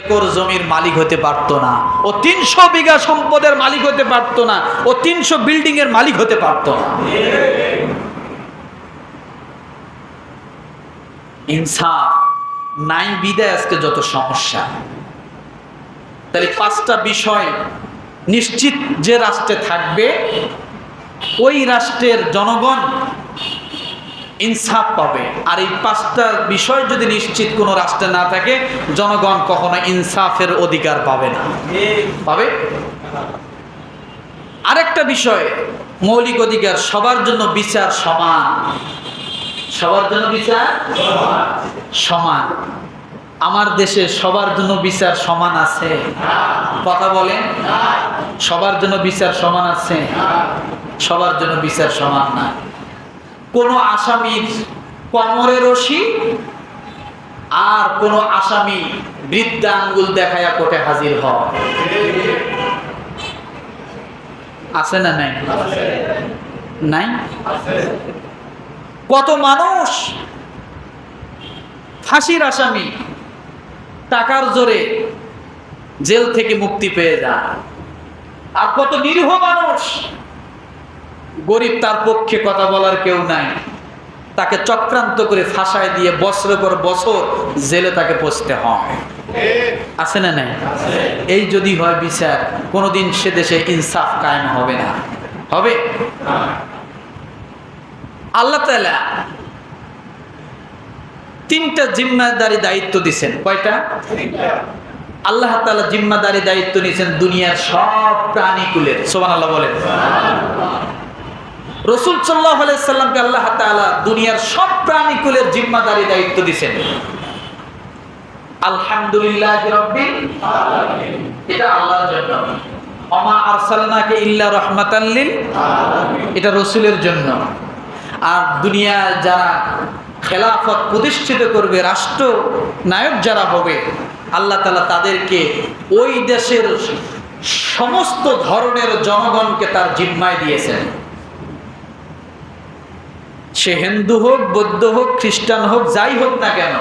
Acre জমির মালিক হতে পারতো না। ও তিনশো বিঘা সম্পদের মালিক হতে পারতো না। ও তিনশো বিল্ডিং এর মালিক হতে পারতো না। ইনসাফ নাই বিদায় আজকে যত সমস্যা। তাহলে পাঁচটা বিষয় নিশ্চিত যে রাষ্ট্রে থাকবে, ওই রাষ্ট্রের জনগণ ইনসাফ পাবে। আর এই পাঁচটা বিষয় যদি নিশ্চিত কোনো রাষ্ট্রে না থাকে, জনগণ কখনো ইনসাফের অধিকার পাবে না। পাবে? আরেকটা বিষয়, মৌলিক অধিকার, সবার জন্য বিচার সমান। সবার জন্য বিচার? সমান। আমার দেশে সবার জন্য বিচার সমান আছে। কথা বলেন। সবার জন্য বিচার সমান আছে। সবার জন্য বিচার সমান না। কোনো আসামির কমরে রশি আর কোনো আসামি বৃদ্ধা আঙ্গুল দেখায়া কোর্টে হাজির হয় আছে না নাই? নাই? কত মানুষ ফাঁসির আসামি টাকার জোরে জেল থেকে মুক্তি পেয়ে যায়। আর কত নিরীহ মানুষ গরিব তার পক্ষে কথা বলার কেউ নাই। তাকে চক্রান্ত করে ফাঁসায় দিয়ে বছরের পর বছর জেলে তাকে পচতে হয়। আছে না নাই? এই যদি হয় বিচার, কোনোদিন সে দেশে ইনসাফ কায়েম হবে না। হবে? আল্লাহ তাআলা তিনটা জিম্মাদারি দায়িত্ব দিছেন। কয়টা? আল্লাহ তালা জিম্মাদারি দায়িত্ব নিয়েছেন দুনিয়ার সব প্রাণীকুলের। সোমান আল্লাহ বলেন। রসুল সাল্লাহ সাল্লামকে আল্লাহ তাআলা দুনিয়ার সব প্রাণীকুলের জিম্মাদারি দায়িত্ব করবে রাষ্ট্র নায়ক যারা হবে, আল্লাহ তালা তাদেরকে ওই দেশের সমস্ত ধরনের জনগণকে তার জিম্মায় দিয়েছেন। সে হিন্দু হোক, বৌদ্ধ হোক, খ্রিস্টান হোক, যাই হোক না কেন,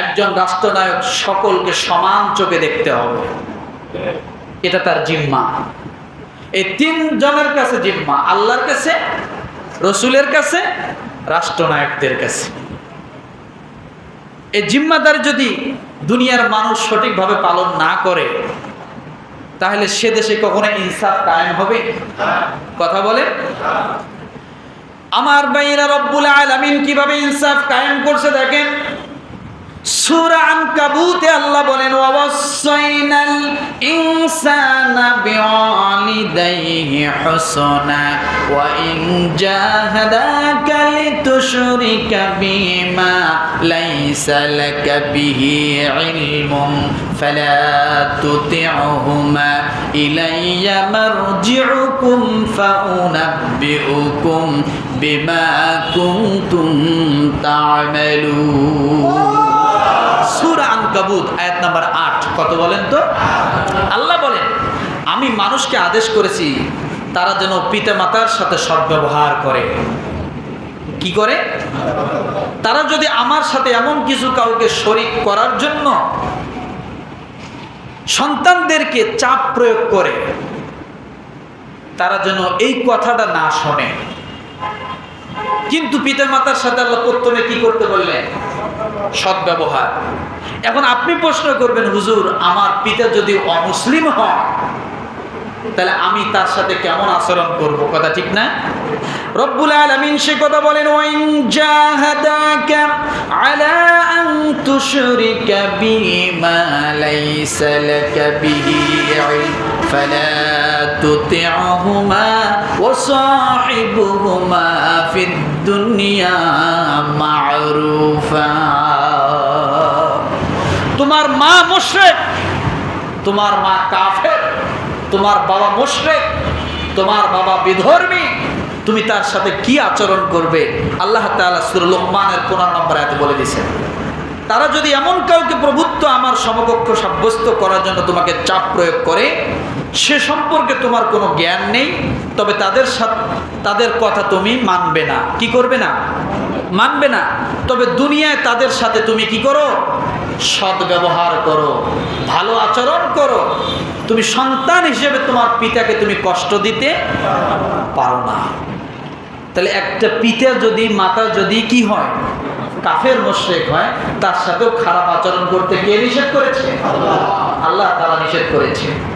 একজন রাষ্ট্রনায়ক সকলকে সমান চোখে দেখতে হবে। এটা তার জিম্মা। এই তিন জনের কাছে জিম্মা, আল্লাহর কাছে, রসুলের কাছে, রাষ্ট্রনায়কদের কাছে। এই জিম্মাদার যদি দুনিয়ার মানুষ সঠিকভাবে পালন না করে, তাহলে সে দেশে কখনো ইনসাফ কায়েম হবে? কথা বলে আমার বাইরা রব্বুল আলামিন কীভাবে ইনসাফ কায়েম করছে দেখেন? সূরা আনকাবুতে আল্লাহ বলেন ওয়াসাইনাল ইনসানা বিওয়ালিদাইহি হুসনা, ওয়া ইন জাহাদাকা লিতুশরিকা বিমা লাইসা লাকা বিহি ইলমুন ফালা তুতি'হুমা ইলাইয়া মারজি'ুকুম ফাউনাব্বিউকুম বিমা কুনতুম তা'মালুন আমি মানুষকে আদেশ করেছি, তারা যেন পিতা মাতার সাথে সদ্ব্যবহার করে। কি করে? তারা যদি আমার সাথে এমন কিছু কাউকে শরিক করার জন্য সন্তানদেরকে চাপ প্রয়োগ করে, তারা যেন এই কথাটা না শোনে। কিন্তু পিতা মাতার সাথে আল্লাহ প্রথমে কি করতে বললেন? সদ্ব্যবহার এখন আপনি প্রশ্ন করবেন, হুজুর, আমার পিতা যদি অমুসলিম হয়, তাহলে আমি তার সাথে কেমন আচরণ করব? কথা ঠিক না? রব্বুল আলামিন সে কথা বলেন, ওয়াইন জাহাদাকা আলা আন তুশরিকা বিমা লাইসা লাকা বিহি ফালা ওয়া সাহিবহুমা ফিদ দুনিয়া মা'রুফা তোমার মা মুশরিক তোমার মা কাফের তোমার বাবা মুশরিক তোমার বাবা বিধর্মী। তুমি তার সাথে কি আচরণ করবে? আল্লাহ তাআলা সূরা লোকমানের 15 নম্বর আয়াতে বলে দিয়েছেন তারা যদি এমন কাউকে প্রভুত্ব আমার সমকক্ষ সাব্যস্ত করার জন্য তোমাকে চাপ প্রয়োগ করে সে সম্পর্কে তোমার কোনো জ্ঞান নেই, তবে তাদের সাথে, তাদের কথা তুমি মানবে না। কি করবে না? মানবে না। তবে দুনিয়ায় তাদের সাথে তুমি কি করো? সৎ ব্যবহার করো, ভালো আচরণ করো। তুমি সন্তান হিসেবে তোমার পিতাকে তুমি কষ্ট দিতে পারো না। তাহলে একটা পিতা যদি, মাতা যদি কি হয়? কাফের মোশরেক হয়, তার সাথেও খারাপ আচরণ করতে কে নিষেধ করেছে? আল্লাহ তারা নিষেধ করেছে।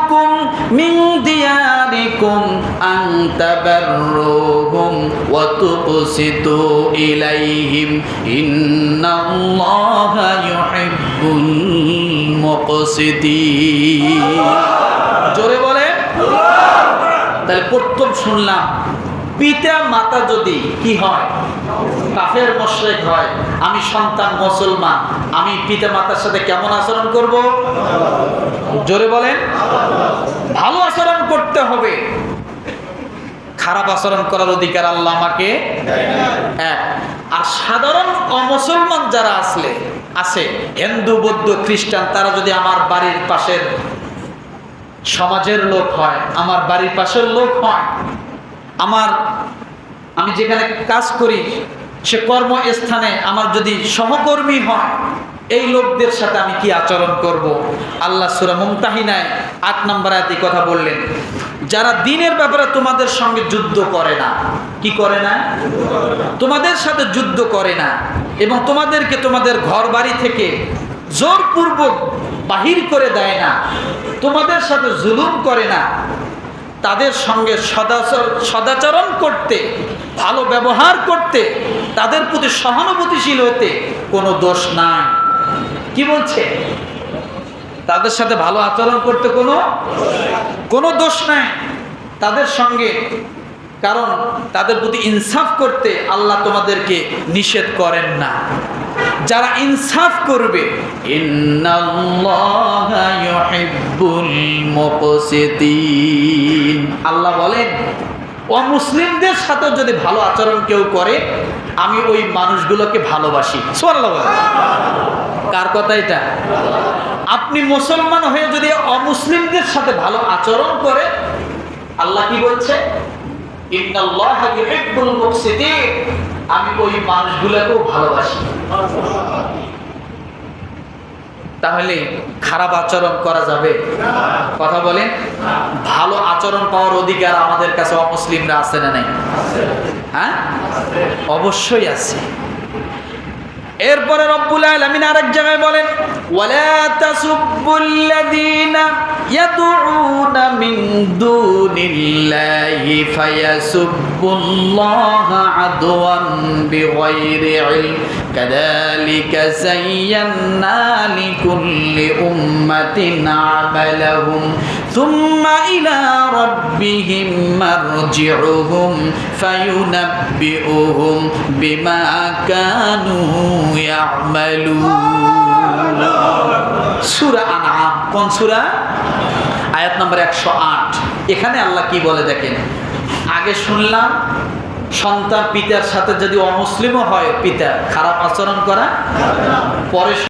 মিন দিয়ারিকুম আন তাবাররুহুম ওয়া তুকসিতু ইলাইহিম। ইন্নাল্লাহা ইউহিব্বুল মুকসিতিন। জোরে বলে। তাহলে প্রথম শুনলাম পিতা মাতা যদি কি হয়? কাফের মোশরেক হয়, আমি সন্তান মুসলমান, আমি পিতা মাতার সাথে কেমন আচরণ করব? জোরে বলেন। ভালো আচরণ করতে হবে। খারাপ আচরণ করার অধিকার আল্লাহ আমাকে আর সাধারণ অমুসলমান যারা আসলে, আছে, হিন্দু, বৌদ্ধ, খ্রিস্টান, তারা যদি আমার বাড়ির পাশের সমাজের লোক হয়, আমার বাড়ির পাশের লোক হয়, আমার আমি যেখানে কাজ করি সে কর্মস্থানে আমার যদি সহকর্মী হয়, এই লোকদের সাথে আমি কি আচরণ করব? আল্লাহ সুরা মুমতাহিনায় আট নম্বর আয়াতে কথা বললেন, যারা দিনের ব্যাপারে তোমাদের সঙ্গে যুদ্ধ করে না, কি করে না? তোমাদের সাথে যুদ্ধ করে না, এবং তোমাদেরকে তোমাদের ঘর বাড়ি থেকে জোরপূর্বক বাহির করে দেয় না, তোমাদের সাথে জুলুম করে না তাদের সঙ্গে সদাচর সদাচরণ করতে, ভালো ব্যবহার করতে, তাদের প্রতি সহানুভূতিশীল হতে কোনো দোষ নাই। কি বলছে? তাদের সাথে ভালো আচরণ করতে কোনো কোনো দোষ নাই। তাদের সঙ্গে, কারণ তাদের প্রতি ইনসাফ করতে আল্লাহ তোমাদেরকে নিষেধ করেন না। যারা ইনসাফ করবে আল্লাহ বলেন অমুসলিমদের সাথে যদি ভালো আচরণ কেউ করে, আমি ওই মানুষগুলোকে ভালোবাসি। কার কথা এটা? আপনি মুসলমান হয়ে যদি অমুসলিমদের সাথে ভালো আচরণ করে, আল্লাহ কি বলছে? আমি ওই মানুষগুলোকেও ভালোবাসি। তাহলে খারাপ আচরণ করা যাবে। কথা বলেন, ভালো আচরণ পাওয়ার অধিকার আমাদের কাছে অমুসলিমরা আছে না নাই? হ্যাঁ? অবশ্যই আছে। এরপরে রব্বুল আলামিন আরেক জায়গায় বলেন, ওয়ালা يدعون من دون الله فيسبوا الله عدوا بغير علم. كذلك زينا لكل أمة عملهم. ثم إلى ربهم مرجعهم فينبئهم بما كانوا يعملون. সূরা আনাম কোন সুরা? আয়াত নম্বর একশো আট। এখানে আল্লাহ কি বলে দেখেন? আগে শুনলাম, সন্তান পিতার সাথে যদি অমুসলিমও হয়, পিতা, খারাপ আচরণ করা, পরে